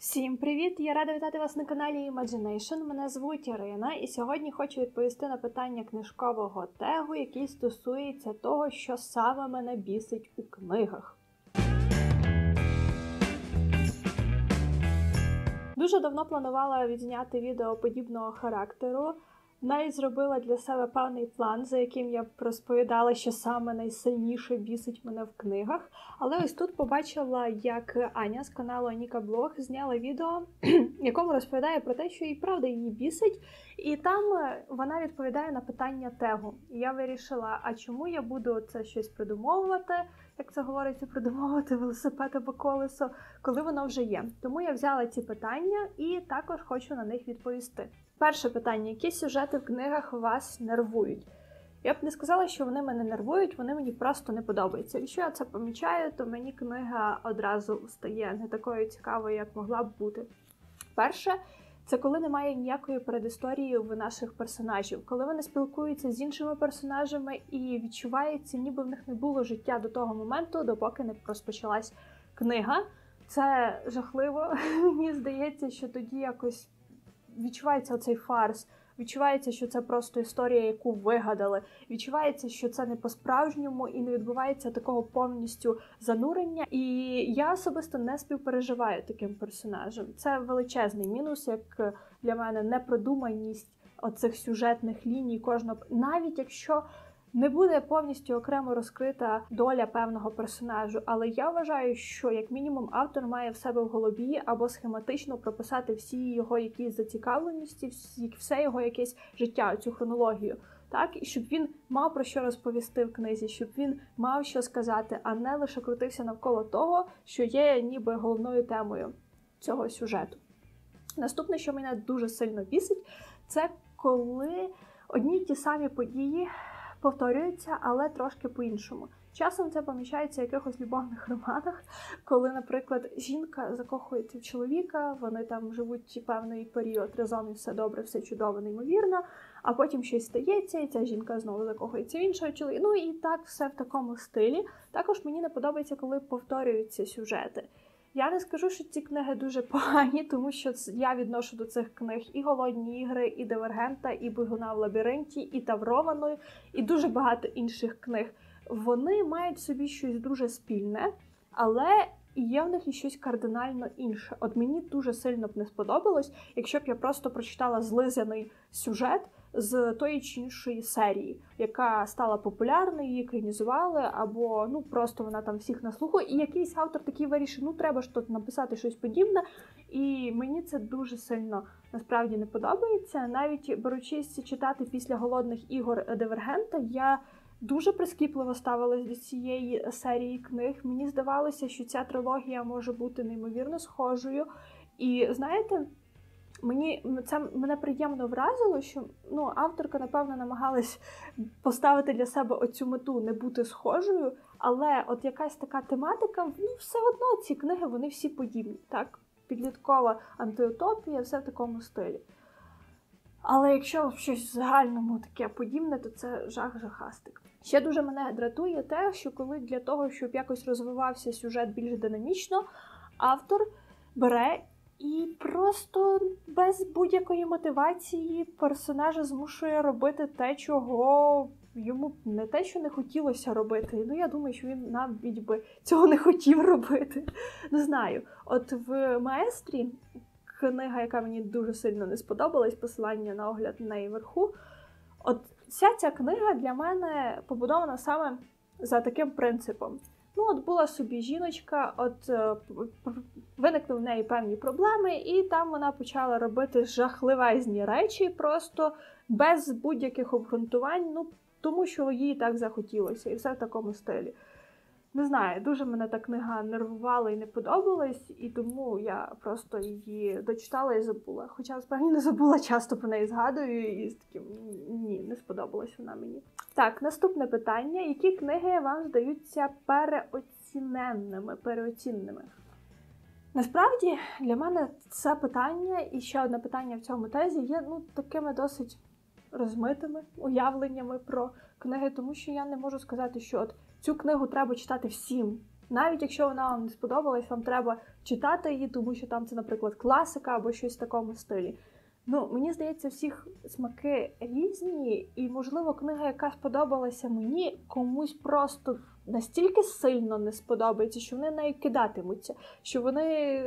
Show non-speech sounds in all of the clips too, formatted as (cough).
Всім привіт! Я рада вітати вас на каналі Imagination. Мене звуть Ірина, і сьогодні хочу відповісти на питання книжкового тегу, який стосується того, що саме мене бісить у книгах. Дуже давно планувала відзняти відео подібного характеру. Навіть зробила для себе певний план, за яким я розповідала, що саме найсильніше бісить мене в книгах. Але ось тут побачила, як Аня з каналу Аніка Блог зняла відео, в (clears throat) якому розповідає про те, що і правда її бісить, і там е, вона відповідає на питання тегу. І я вирішила, а чому я буду це щось придумовувати, як це говориться, придумовувати велосипед або колесо, коли воно вже є. Тому я взяла ці питання і також хочу на них відповісти. Перше питання: які сюжети в книгах вас нервують? Я б не сказала, що вони мене нервують, вони мені просто не подобаються. Якщо я це помічаю, то мені книга одразу стає не такою цікавою, як могла б бути. Перше, це коли немає ніякої передісторії в наших персонажів, коли вони спілкуються з іншими персонажами і відчувається, ніби в них не було життя до того моменту, допоки не розпочалась книга. Це жахливо. (laughs) Мені здається, що тоді якось відчувається оцей фарс. Відчувається, що це просто історія, яку вигадали. Відчувається, що це не по-справжньому і не відбувається такого повністю занурення. І я особисто не співпереживаю таким персонажем. Це величезний мінус, як для мене непродуманість оцих сюжетних ліній кожного, навіть якщо не буде повністю окремо розкрита доля певного персонажу, але я вважаю, що як мінімум автор має в себе в голові або схематично прописати всі його якісь зацікавленості, все його якесь життя, цю хронологію. Так, і щоб він мав про що розповісти в книзі, щоб він мав що сказати, а не лише крутився навколо того, що є ніби головною темою цього сюжету. Наступне, що мене дуже сильно бісить, це коли одні й ті самі події повторюється, але трошки по-іншому. Часом це помічається в якихось любовних романах, коли, наприклад, жінка закохується в чоловіка, вони там живуть певний період разом і все добре, все чудово, неймовірно, а потім щось стається, і ця жінка знову закохується в іншого чоловіка. Ну і так все в такому стилі. Також мені не подобається, коли повторюються сюжети. Я не скажу, що ці книги дуже погані, тому що я відношу до цих книг і голодні ігри, і Дивергента, і Бігуна в лабіринті, і Таврованої, і дуже багато інших книг. Вони мають собі щось дуже спільне, але є в них і щось кардинально інше. От мені дуже сильно б не сподобалось, якщо б я просто прочитала злизаний сюжет з тої чи іншої серії, яка стала популярною, її екранізували, або ну просто вона там всіх на слуху. І якийсь автор такий вирішив, ну треба ж тут написати щось подібне. І мені це дуже сильно насправді не подобається. Навіть беручись читати після голодних ігор Дивергента, я. Дуже прискіпливо ставилась до цієї серії книг. Мені здавалося, що ця трилогія може бути неймовірно схожою. І знаєте, Мені це мене приємно вразило, що ну авторка, напевно, намагалась поставити для себе оцю мету не бути схожою, але от якась така тематика, ну все одно ці книги вони всі подібні. Так, підліткова антиутопія, все в такому стилі. Але якщо щось в загальному таке подібне, то це жах-жахастик. Ще дуже мене дратує те, що коли для того, щоб якось розвивався сюжет більш динамічно, автор бере і просто без будь-якої мотивації персонажа змушує робити те, чого йому не те, що не хотілося робити. Ну, я думаю, що він навіть би цього не хотів робити. Не знаю. От в маестрі книга, яка мені дуже сильно не сподобалась, посилання на огляд на неї вверху. От вся ця книга для мене побудована саме за таким принципом. Ну, от була собі жіночка, от е, виникли в неї певні проблеми, і там вона почала робити жахливезні речі, просто без будь-яких обґрунтувань, ну тому що їй так захотілося, і все в такому стилі. Не знаю, дуже мене та книга нервувала і не подобалась, і тому я просто її дочитала і забула. Хоча справді не забула, часто про неї згадую, і з таким ні, не сподобалась вона мені. Так, наступне питання: які книги вам здаються переоціненними, переоцінними? Насправді для мене це питання і ще одне питання в цьому тезі є ну, такими досить розмитими уявленнями про книги, тому що я не можу сказати, що от цю книгу треба читати всім. Навіть якщо вона вам не сподобалась, вам треба читати її, тому що там це, наприклад, класика або щось в такому стилі. Ну, мені здається, всіх смаки різні, і, можливо, книга, яка сподобалася мені, комусь просто настільки сильно не сподобається, що вони нею кидатимуться, що вони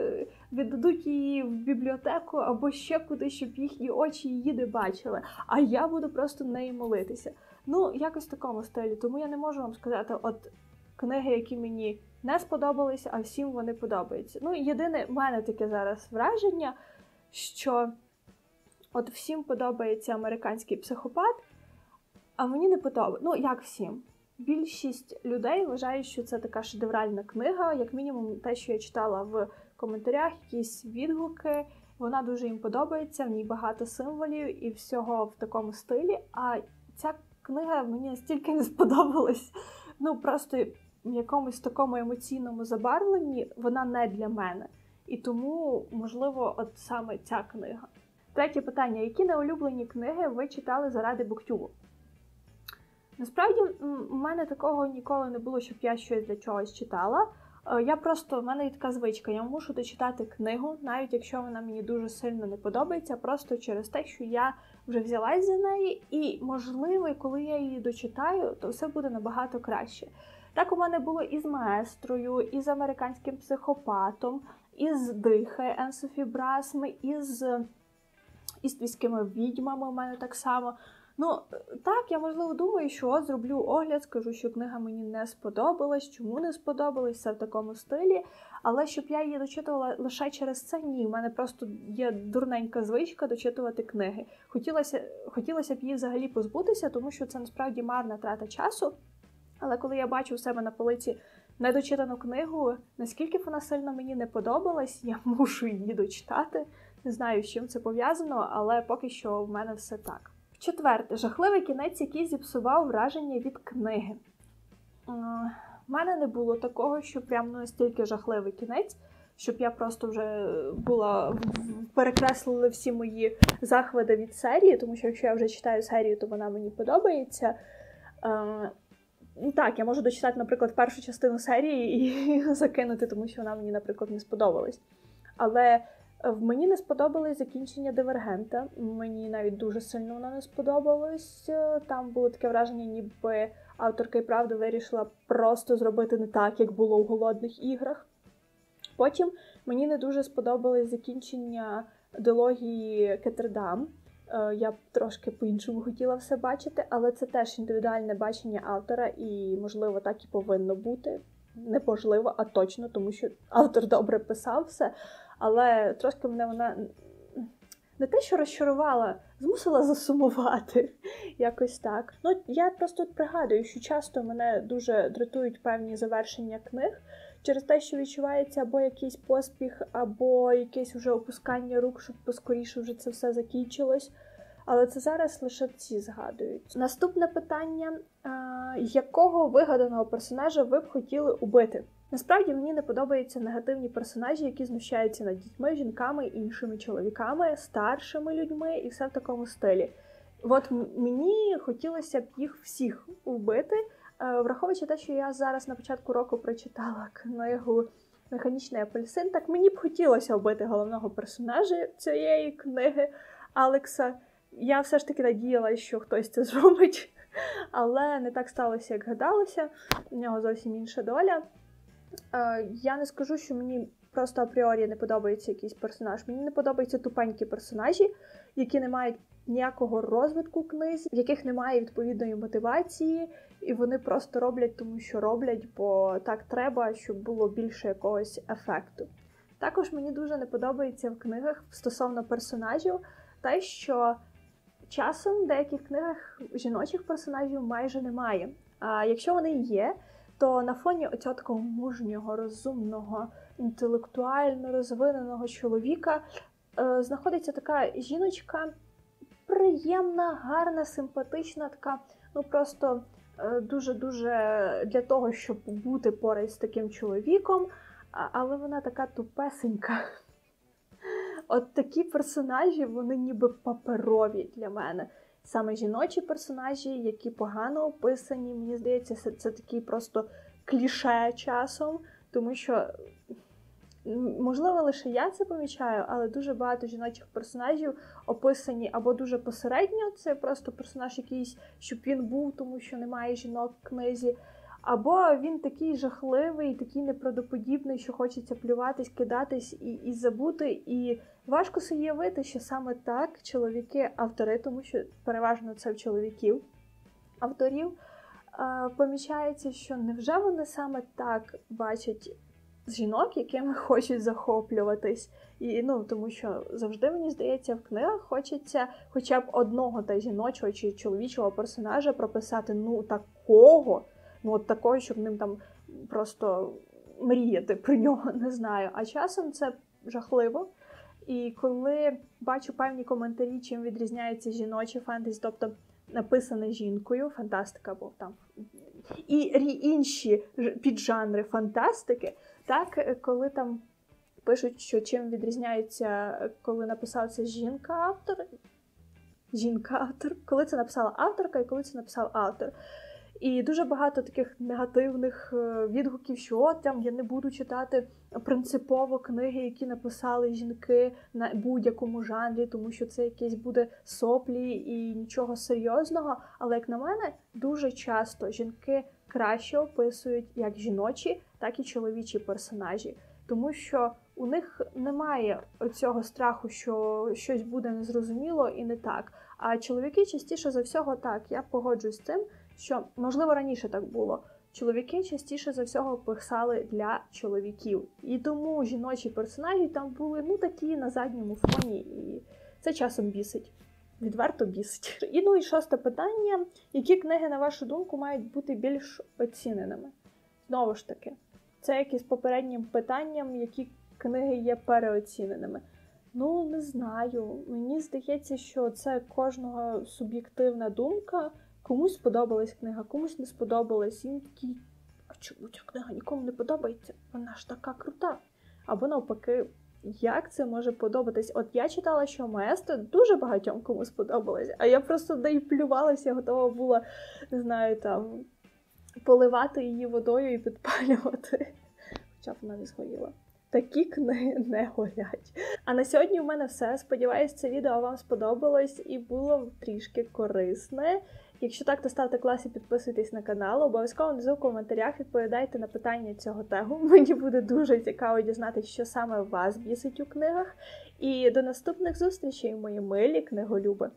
віддадуть її в бібліотеку або ще куди, щоб їхні очі її не бачили. А я буду просто неї молитися. Ну, якось в такому стилі. Тому я не можу вам сказати, от книги, які мені не сподобалися, а всім вони подобаються. Ну, єдине, в мене таке зараз враження, що. От всім подобається американський психопат, а мені не подобається. Ну, як всім. Більшість людей вважають, що це така шедевральна книга, як мінімум, те, що я читала в коментарях, якісь відгуки. Вона дуже їм подобається, в ній багато символів і всього в такому стилі. А ця книга мені настільки не сподобалась. Ну, просто в якомусь такому емоційному забарвленні вона не для мене. І тому, можливо, от саме ця книга. Третє питання: які неулюблені книги ви читали заради буктюбу? Насправді, у мене такого ніколи не було, щоб я щось для чогось читала. Е, я просто, в мене є така звичка, я мушу дочитати книгу, навіть якщо вона мені дуже сильно не подобається, просто через те, що я вже взялась за неї, і, можливо, коли я її дочитаю, то все буде набагато краще. Так у мене було і з маестрою, і з американським психопатом, і з Дихає Енсофі Брасми, і з іствійськими відьмами у мене так само. Ну, так, я можливо думаю, що от зроблю огляд, скажу, що книга мені не сподобалась, чому не сподобалась, все в такому стилі. Але щоб я її дочитувала лише через це, ні. У мене просто є дурненька звичка дочитувати книги. Хотілося хотілося б її взагалі позбутися, тому що це насправді марна трата часу. Але коли я бачу у себе на полиці недочитану книгу, наскільки вона сильно мені не подобалась, я (laughs) мушу її дочитати. Не знаю, з чим це пов'язано, але поки що в мене все так. Четверте, жахливий кінець, який зіпсував враження від книги. У мене не було такого, що прям настільки жахливий кінець, щоб я просто вже була перекреслила всі мої захвати від серії, тому що якщо я вже читаю серію, то вона мені подобається. Ну Так, я можу дочитати, наприклад, першу частину серії і (laughs) закинути, тому що вона мені, наприклад, не сподобалась. Але мені не сподобалось закінчення дивергента. Мені навіть дуже сильно воно не сподобалось. Там було таке враження, ніби авторка і правда вирішила просто зробити не так, як було у голодних іграх. Потім мені не дуже сподобалось закінчення дилогії Кетердам. Е, я б трошки по-іншому хотіла все бачити, але це теж індивідуальне бачення автора, і, можливо, так і повинно бути. Не можливо, а точно, тому що автор добре писав все. Але трошки мене вона не те, що розчарувала, змусила засумувати (laughs) якось так. Ну, я просто пригадую, що часто мене дуже дратують певні завершення книг через те, що відчувається або якийсь поспіх, або якесь вже опускання рук, щоб поскоріше вже це все закінчилось. Але це зараз лише ці згадують. Наступне питання: якого вигаданого персонажа ви б хотіли убити? Насправді мені не подобаються негативні персонажі, які знущаються над дітьми, жінками, іншими чоловіками, старшими людьми і все в такому стилі. От мені хотілося б їх всіх вбити, е, враховуючи те, що я зараз на початку року прочитала книгу Механічний апельсин, так мені б хотілося вбити головного персонажа цієї книги Алекса. Я все ж таки надіялася, що хтось це (laughs) зробить, але не так сталося, як гадалося. У нього зовсім інша доля. Е, я не скажу, що мені просто апріорі не подобається якийсь персонаж. Мені не подобаються тупенькі персонажі, які не мають ніякого розвитку в книзі, в яких немає відповідної мотивації, і вони просто роблять, тому що роблять, бо так треба, щоб було більше якогось ефекту. Також мені дуже не подобається в книгах стосовно персонажів, те, що часом в деяких книгах жіночих персонажів майже немає. А якщо вони є, то на фоні оцього такого мужнього, розумного, інтелектуально розвиненого чоловіка е, знаходиться така жіночка приємна, гарна, симпатична, така, ну просто дуже-дуже для того, щоб бути поряд з таким чоловіком, але вона така тупесенька. От такі персонажі, вони ніби паперові для мене саме жіночі персонажі, які погано описані. Мені здається, це, це такий просто кліше часом. тому що. Можливо, лише я це помічаю, але дуже багато жіночих персонажів описані або дуже посередньо, це просто персонаж якийсь, щоб він був, тому що немає жінок в книзі, або він такий жахливий, такий неправдоподібний, що хочеться плюватись, кидатись і і забути. І важко собі що саме так чоловіки-автори, тому що переважно це в чоловіків авторів, помічається, що невже вони саме так бачать жінок, якими (laughs) хочуть захоплюватись. І ну тому що завжди мені здається, в книгах хочеться хоча б одного та жіночого чи чоловічого персонажа прописати ну такого ну от такою, щоб ним там просто мріяти про нього, (laughs) не знаю. А часом це жахливо. І коли бачу певні коментарі, чим відрізняється жіночі фентезі, тобто написане жінкою, фантастика або там і інші піджанри фантастики, так коли там пишуть, що чим відрізняється, коли написав це жінка-автор, жінка-автор, коли це написала авторка і коли це написав автор. І дуже багато таких негативних е, відгуків, що от там я не буду читати принципово книги, які написали жінки на будь-якому жанрі, тому що це якесь буде соплі і нічого серйозного. Але як на мене, дуже часто жінки краще описують як жіночі, так і чоловічі персонажі, тому що у них немає цього страху, що щось буде незрозуміло і не так. А чоловіки частіше за всього так. Я погоджуюсь з цим що можливо раніше так було. Чоловіки частіше за всього писали для чоловіків, і тому жіночі персонажі там були ну такі на задньому фоні, і це часом бісить. Відверто бісить. І ну і шосте питання: які книги, на вашу думку, мають бути більш оціненими? Знову ж таки, це якісь попереднім питанням, які книги є переоціненими. Ну, не знаю. Мені здається, що це кожного суб'єктивна думка. Комусь сподобалась книга, комусь не сподобалась. І він такий, а чому ця книга нікому не подобається? Вона ж така крута. Або навпаки, як це може подобатись? От я читала, що Маестро дуже багатьом кому сподобалось, а я просто де й плювалася, готова була, не знаю, там поливати її водою і підпалювати. Хоча б вона не згоріла. Такі книги не горять. А на сьогодні у мене все. Сподіваюсь, це відео вам сподобалось і було трішки корисне. Якщо так, то ставте клас і підписуйтесь на канал. Обов'язково внизу в коментарях відповідайте на питання цього тегу. (laughs) Мені буде дуже цікаво дізнатися, що саме вас бісить у книгах. І до наступних зустрічей, мої милі книголюби!